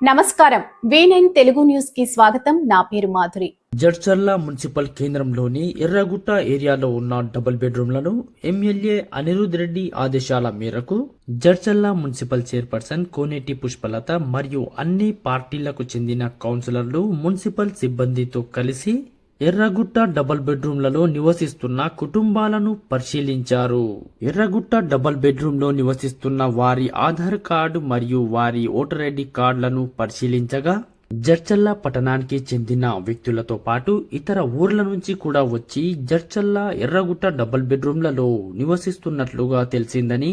నమస్కారం. వీనైన్ తెలుగు న్యూస్కి స్వాగతం. నా పేరు మాధురి. జడ్చర్ల మున్సిపల్ కేంద్రంలోని ఎర్రగుట్ట ఏరియాలో ఉన్న డబుల్ బెడ్రూమ్లను ఎమ్మెల్యే అనిరుద్ రెడ్డి ఆదేశాల మేరకు జడ్చర్ల మున్సిపల్ చైర్పర్సన్ కోనేటి పుష్పలత మరియు అన్ని పార్టీలకు చెందిన కౌన్సిలర్లు మున్సిపల్ సిబ్బందితో కలిసి ఎర్రగుట్ట డబల్ బెడ్రూమ్లలో నివసిస్తున్న కుటుంబాలను పరిశీలించారు. ఎర్రగుట్ట డబల్ బెడ్రూమ్లో నివసిస్తున్న వారి ఆధార్ కార్డు మరియు వారి ఓటర్ ఐడి కార్డులను పరిశీలించగా జడ్చల్ల పట్టణానికి చెందిన వ్యక్తులతో పాటు ఇతర ఊర్ల నుంచి కూడా వచ్చి జడ్చల్ల ఎర్రగుట్ట డబుల్ బెడ్రూమ్లలో నివసిస్తున్నట్లుగా తెలిసిందని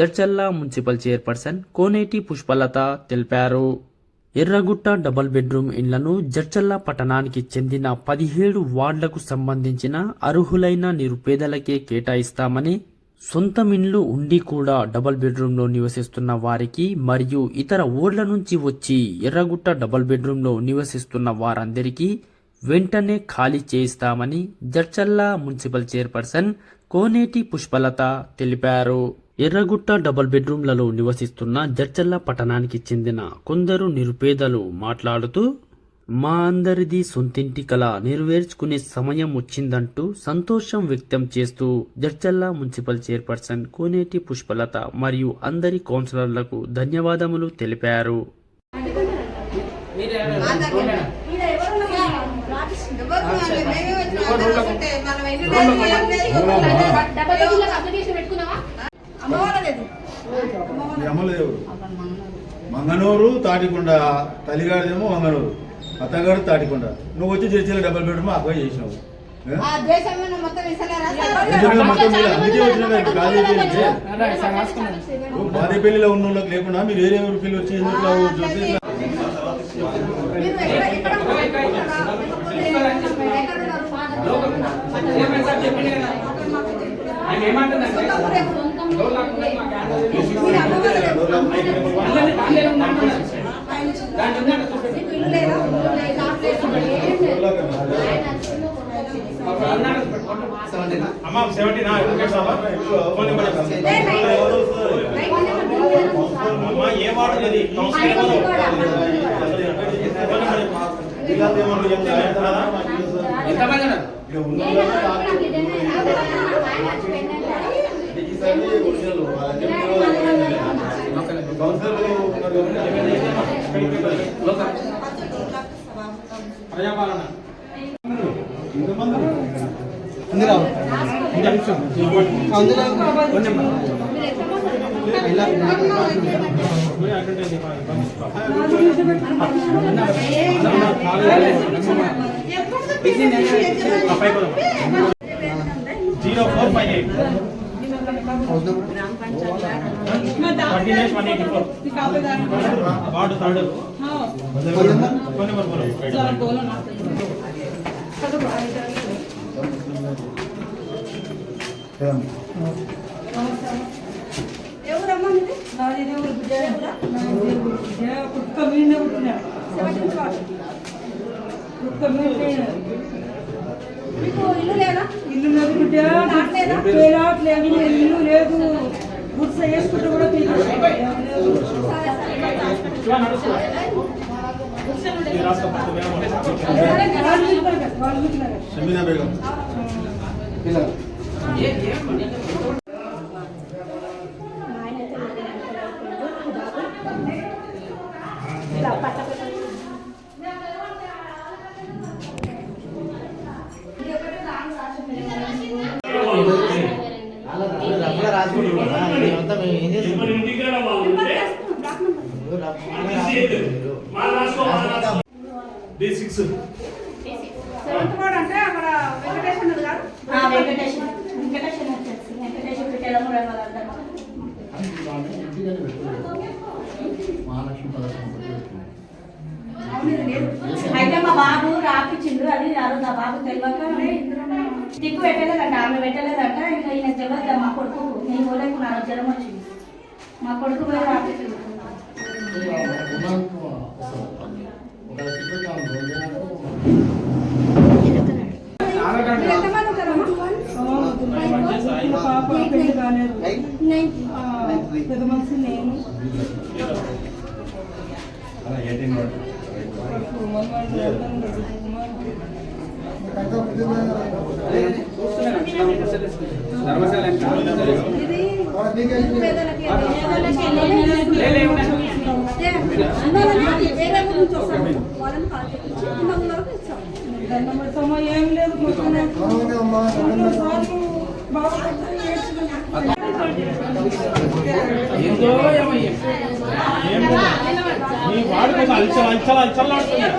జడ్చల్ల మున్సిపల్ చైర్పర్సన్ కోనేటి పుష్పలత తెలిపారు. ఎర్రగుట్ట డబుల్ బెడ్రూమ్ ఇండ్లను జడ్చల్ల పట్టణానికి చెందిన పదిహేడు వార్డులకు సంబంధించిన అర్హులైన నిరుపేదలకే కేటాయిస్తామని సొంతం ఇండ్లు ఉండి కూడా డబల్ బెడ్రూమ్లో నివసిస్తున్న వారికి మరియు ఇతర ఊర్ల నుంచి వచ్చి ఎర్రగుట్ట డబల్ బెడ్రూమ్లో నివసిస్తున్న వారందరికీ వెంటనే ఖాళీ చేయిస్తామని జడ్చల్ల మున్సిపల్ చైర్పర్సన్ కోనేటి పుష్పలత తెలిపారు. ఎర్రగుట్ట డబల్ బెడ్రూమ్లలో నివసిస్తున్న జడ్చల్ల పట్టణానికి చెందిన కొందరు నిరుపేదలు మాట్లాడుతూ మా అందరిది సొంతింటి కల నెరవేర్చుకునే సమయం వచ్చిందంటూ సంతోషం వ్యక్తం చేస్తూ జడ్చల్ల మున్సిపల్ చైర్పర్సన్ కోనేటి పుష్పలత మరియు అందరి కౌన్సిలర్లకు ధన్యవాదములు తెలిపారు. అమ్మలేదు. మంగనూరు తాటికొండ. తల్లిగాడిదేమో మంగనూరు. అత్తగారు తాటికొండ. నువ్వు వచ్చి చర్చిలో డబల్ బెడ్రూమ్ అబ్బాయి చేసినావు. బాదేపల్లిలో ఉన్న వాళ్ళకి లేకుండా మీరు వేరే ఊరికి వచ్చి ఎందుకు? చూస్తే అమ్మా సెవెంటీ నా ఫోన్ నెంబర్ అమ్మా ఏ వార్డు లేదు councillor phone number zero four five eight. Ward third. Phone number బోలో ఎవరమ్మా మీది? మీకు ఇల్లు లేదా? ఇల్లు లేదు? బిడ్డ పేరాట్లేదు ఇల్లు లేదు. గుడ్స వేసుకుంటే కూడా చూస్తారు కదా, వాళ్ళు చూస్తున్నారు కదా. అయితే మా బాబు రాపిచ్చిండు అది ఆ రోజు ఆ బాబు తెలియక దిక్కు పెట్టలేదంట ఆమె పెట్టలేదంట. ఇంకా ఈయన తెలియదు మా కొడుకు? నేను పోలేకు నా జ్వరం వచ్చింది. మా కొడుకు పోయి రాపిచ్చిండు. పెద్ద మనిషి నేను. ఇది పేదలకి అదే వేరే ఊరు ఏం లేదు మొత్తమే. ఎన్నో సార్లు బాబు అలచల అలచల అలచల ఆడుతున్నాడు.